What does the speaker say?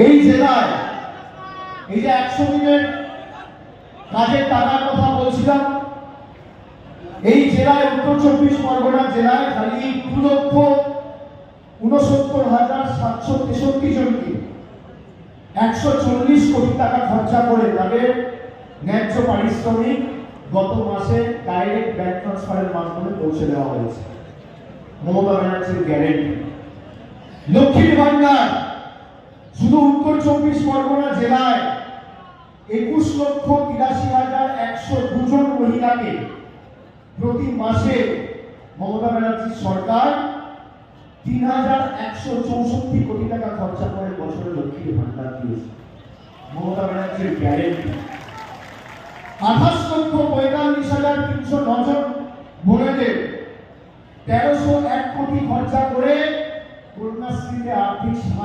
এই জেলায় এই যে একশো দিনের কাজের টাকার কথা বলছিলাম, এই জেলায় উত্তর চব্বিশ পরগনা জেলায় খালি দু লক্ষ উনসত্তর হাজার সাতশো তেষট্টি জনকে একশো চল্লিশ কোটি টাকা খরচা করে তাদের ন্যায্য পারিশ্রমিক গত মাসে ডাইরেক্ট ব্যাংক ট্রান্সফারের মাধ্যমে পৌঁছে দেওয়া হয়েছে। মমতা ব্যানার্জির গ্যারেন্টি লক্ষ্মীর ভান্ডার শুধু উত্তর চব্বিশ পরগনা জেলায় একুশ লক্ষ তিরাশি হাজার একশো দুজন মহিলাকে প্রতি মাসে মমতা ব্যানার্জির সরকার তিন হাজার একশো চৌষট্টি কোটি টাকা খরচা করে বছরে লক্ষ্মীর ভান্ডার দিয়েছে। মমতা ব্যানার্জির গ্যারেন্টি আঠাশ লক্ষ পঁয়তাল্লিশ হাজার তিনশো নজন বোনেদের তেরোশো এক কোটি খরচা করে কন্যাশ্রীতে আর্থিক সাহায্য